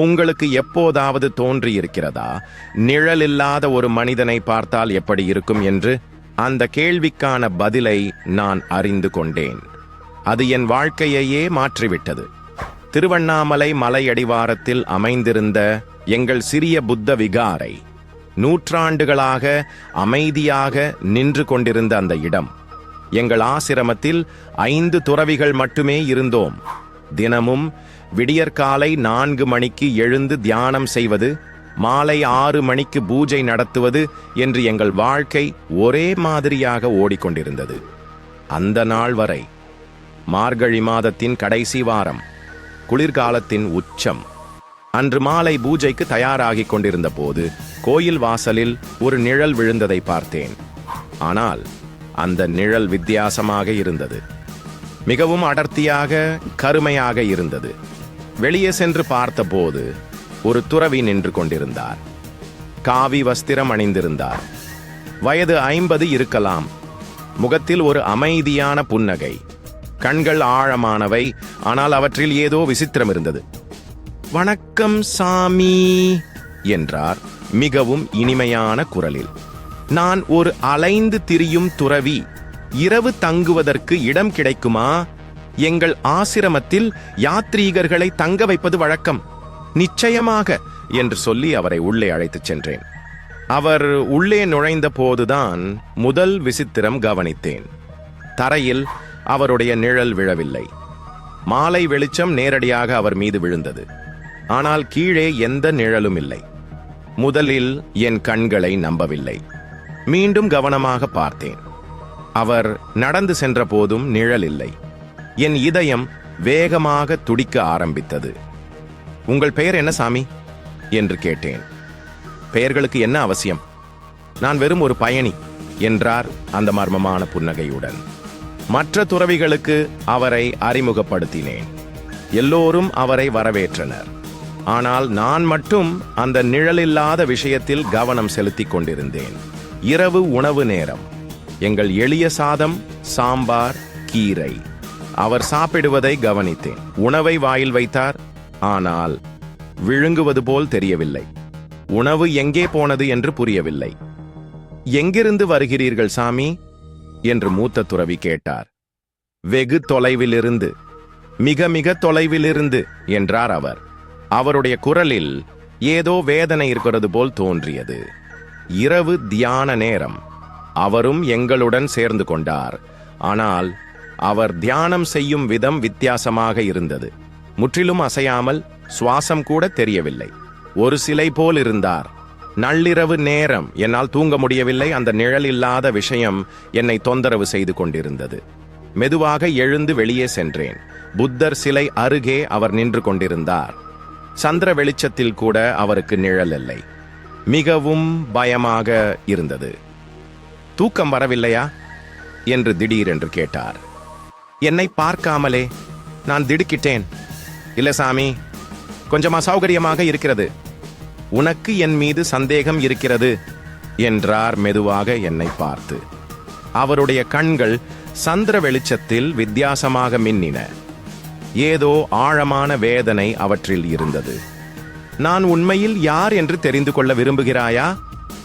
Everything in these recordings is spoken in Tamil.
உங்களுக்கு எப்போதாவது தோன்றியிருக்கிறதா? நிழலில்லாத ஒரு மனிதனை பார்த்தால் எப்படி இருக்கும் என்று அந்த கேள்விக்கான பதிலை நான் அறிந்து கொண்டேன். அது என் வாழ்க்கையையே மாற்றிவிட்டது. திருவண்ணாமலை மலையடிவாரத்தில் அமைந்திருந்த எங்கள் சிறிய புத்த விகாரை நூற்றாண்டுகளாக அமைதியாக நின்று கொண்டிருந்த அந்த இடம். எங்கள் ஆசிரமத்தில் ஐந்து துறவிகள் மட்டுமே இருந்தோம். தினமும் விடியற்காலை நான்கு மணிக்கு எழுந்து தியானம் செய்வது மாலை ஆறு மணிக்கு பூஜை நடத்துவது என்று எங்கள் வாழ்க்கை ஒரே மாதிரியாக ஓடிக்கொண்டிருந்தது. அந்த நாள் வரை மார்கழி மாதத்தின் கடைசி வாரம் குளிர்காலத்தின் உச்சம். அன்று மாலை பூஜைக்கு தயாராகிக் கொண்டிருந்த போது கோயில் வாசலில் ஒரு நிழல் விழுந்ததை பார்த்தேன். ஆனால் அந்த நிழல் வித்தியாசமாக இருந்தது. மிகவும் அடர்த்தியாக கருமையாக இருந்தது. வெளியே சென்று பார்த்தபோது ஒரு துறவி நின்று கொண்டிருந்தார். காவி வஸ்திரம் அணிந்திருந்தார். வயது ஐம்பது இருக்கலாம். முகத்தில் ஒரு அமைதியான புன்னகை. கண்கள் ஆழமானவை ஆனால் அவற்றில் ஏதோ விசித்திரம் இருந்தது. வணக்கம் சாமி என்றார் மிகவும் இனிமையான குரலில். நான் ஒரு அலைந்து திரியும் துறவி இரவு தங்குவதற்கு இடம் கிடைக்குமா? எங்கள் ஆசிரமத்தில் யாத்ரீகர்களை தங்க வைப்பது வழக்கம். நிச்சயமாக என்று சொல்லி அவரை உள்ளே அழைத்துச் சென்றேன். அவர் உள்ளே நுழைந்த போதுதான் முதல் விசித்திரம் கவனித்தேன். தரையில் அவருடைய நிழல் விழவில்லை. மாலை வெளிச்சம் நேரடியாக அவர் மீது விழுந்தது. ஆனால் கீழே எந்த நிழலும் இல்லை. முதலில் என் கண்களை நம்பவில்லை. மீண்டும் கவனமாக பார்த்தேன். அவர் நடந்து சென்ற போதும் நிழல் இல்லை என் இதயம் வேகமாக துடிக்க ஆரம்பித்தது. உங்கள் பெயர் என்ன சாமி? என்று கேட்டேன். பெயர்களுக்கு என்ன அவசியம்? நான் வெறும் ஒரு பயணி என்றார் அந்த மர்மமான புன்னகையுடன். மற்ற துறவிகளுக்கு அவரை அறிமுகப்படுத்தினேன். எல்லோரும் அவரை வரவேற்றனர். ஆனால் நான் மட்டும் அந்த நிழலில்லாத விஷயத்தில் கவனம் செலுத்திக் கொண்டிருந்தேன். இரவு உணவு நேரம். எங்கள் எளிய சாதம் சாம்பார் கீரை. அவர் சாப்பிடுவதை கவனித்தேன். உணவை வாயில் வைத்தார் ஆனால் விழுங்குவது போல் தெரியவில்லை. உணவு எங்கே போனது என்று புரியவில்லை. எங்கிருந்து வருகிறீர்கள் சாமி? என்று மூத்த துறவி கேட்டார். வெகு தொலைவிலிருந்து மிக மிக தொலைவிலிருந்து என்றார் அவர். அவருடைய குரலில் ஏதோ வேதனை இருக்கிறது போல் தோன்றியது. இரவு தியான நேரம். அவரும் எங்களுடன் சேர்ந்து கொண்டார். ஆனால் அவர் தியானம் செய்யும் விதம் வித்தியாசமாக இருந்தது. முற்றிலும் அசையாமல் சுவாசம் கூட தெரியவில்லை. ஒரு சிலை போல் இருந்தார். நள்ளிரவு நேரம் என்னால் தூங்க முடியவில்லை. அந்த நிழல் இல்லாத விஷயம் என்னை தொந்தரவு செய்து கொண்டிருந்தது. மெதுவாக எழுந்து வெளியே சென்றேன். புத்தர் சிலை அருகே அவர் நின்று கொண்டிருந்தார். சந்திர வெளிச்சத்தில் கூட அவருக்கு நிழல் இல்லை. மிகவும் பயமாக இருந்தது. தூக்கம் வரவில்லையா? என்று திடீரென்று கேட்டார். என்னை பார்க்காமலே நான் திடுக்கிட்டேன். இல்ல சாமி கொஞ்சமா சௌகரியமாக இருக்கிறது. உனக்கு என் மீது சந்தேகம் இருக்கிறது என்றார் மெதுவாக என்னை பார்த்து. அவருடைய கண்கள் சந்திர வெளிச்சத்தில் வித்தியாசமாக மின்னின. ஏதோ ஆழமான வேதனை அவற்றில் இருந்தது. நான் உண்மையில் யார் என்று தெரிந்து கொள்ள விரும்புகிறாயா?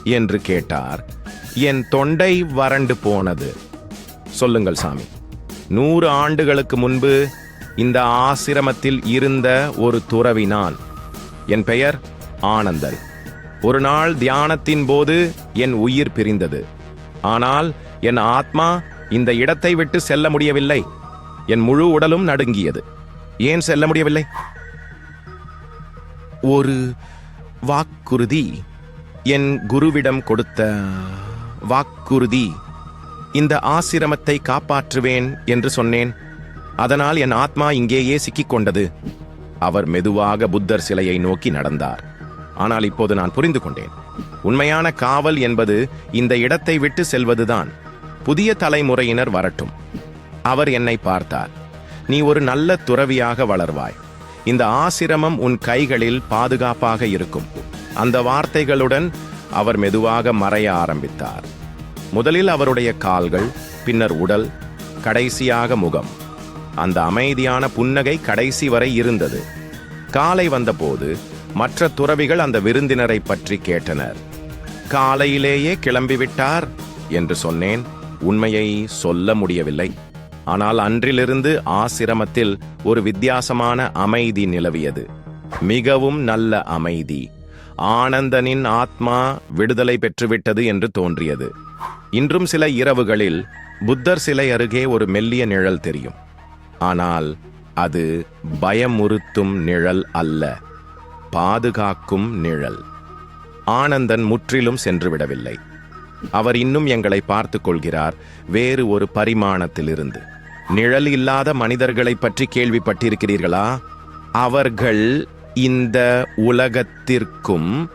என்று கேட்டார். என் தொண்டை வறண்டு போனது. சொல்லுங்கள் சாமி. நூறு ஆண்டுகளுக்கு முன்பு இந்த ஆசிரமத்தில் இருந்த ஒரு துறவி நான் என் பெயர் ஆனந்தன். ஒரு நாள் தியானத்தின் போது என் உயிர் பிரிந்தது. ஆனால் என் ஆத்மா இந்த இடத்தை விட்டு செல்ல முடியவில்லை. என் முழு உடலும் நடுங்கியது. ஏன் செல்ல முடியவில்லை? ஒரு வாக்குறுதி என் குருவிடம் கொடுத்த வாக்குறுதி. இந்த ஆசிரமத்தை காப்பாற்றுவேன் என்று சொன்னேன். அதனால் என் ஆத்மா இங்கேயே சிக்கிக் கொண்டது. அவர் மெதுவாக புத்தர் சிலையை நோக்கி நடந்தார். ஆனால் இப்போது நான் புரிந்து கொண்டேன். உண்மையான காவல் என்பது இந்த இடத்தை விட்டு செல்வதுதான். புதிய தலைமுறையினர் வரட்டும். அவர் என்னை பார்த்தார். நீ ஒரு நல்ல துறவியாக வளர்வாய். இந்த ஆசிரமம் உன் கைகளில் பாதுகாப்பாக இருக்கும். அந்த வார்த்தைகளுடன் அவர் மெதுவாக மறைய ஆரம்பித்தார். முதலில் அவருடைய கால்கள் பின்னர் உடல் கடைசியாக முகம். அந்த அமைதியான புன்னகை கடைசி வரை இருந்தது. காலை வந்தபோது மற்ற துறவிகள் அந்த விருந்தினரை பற்றி கேட்டனர். காலையிலேயே கிளம்பிவிட்டார் என்று சொன்னேன் உண்மையை சொல்ல முடியவில்லை. ஆனால் அன்றிலிருந்து ஆசிரமத்தில் ஒரு வித்தியாசமான அமைதி நிலவியது. மிகவும் நல்ல அமைதி. ஆனந்தனின் ஆத்மா விடுதலை பெற்றுவிட்டது என்று தோன்றியது. இன்றும் சில இரவுகளில் புத்தர் சிலை அருகே ஒரு மெல்லிய நிழல் தெரியும். ஆனால் அது பயமுறுத்தும் நிழல் அல்ல பாதுகாக்கும் நிழல். ஆனந்தன் முற்றிலும் சென்றுவிடவில்லை. அவர் இன்னும் எங்களை பார்த்து கொள்கிறார் வேறு ஒரு பரிமாணத்திலிருந்து. நிழல் இல்லாத மனிதர்களை பற்றி கேள்விப்பட்டிருக்கிறீர்களா? அவர்கள் இந்த உலகத்திற்கும்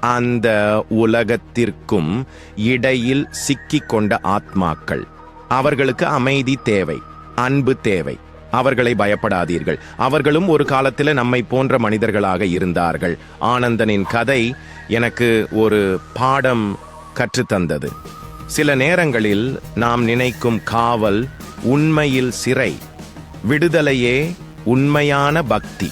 அந்த உலகத்திற்கும் இடையில் சிக்கிக் கொண்ட ஆத்மாக்கள். அவர்களுக்கு அமைதி தேவை அன்பு தேவை. அவர்களை பயப்படாதீர்கள். அவர்களும் ஒரு காலத்தில் நம்மை போன்ற மனிதர்களாக இருந்தார்கள். ஆனந்தனின் கதை எனக்கு ஒரு பாடம் கற்றுத்தந்தது. சில நேரங்களில் நாம் நினைக்கும் காவல் உண்மையில் சிறை விடுதலையே உண்மையான பக்தி.